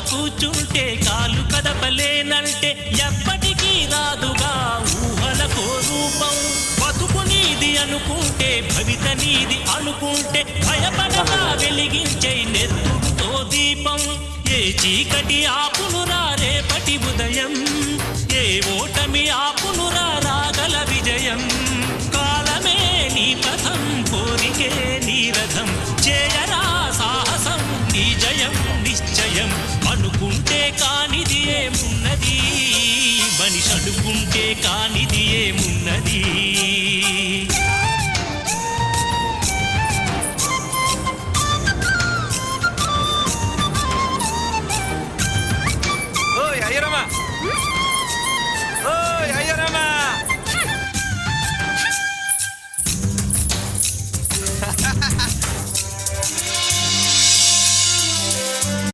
కూర్చుంటే కాలు కదపలేనంటే ఎప్పటికీ రాదుగా ఊహలకో రూపం. బతుకు నీది అనుకుంటే భవిత నీది అనుకుంటే భయపడగా వెలిగించే నెత్తుతో దీపం. ఏ చీకటి ఆపునురా రేపటి ఉదయం ఏ ఓటమి ఆపు కానిది ఏమున్నది? మనిషి అనుకుంటే కానిది ఏమున్నది?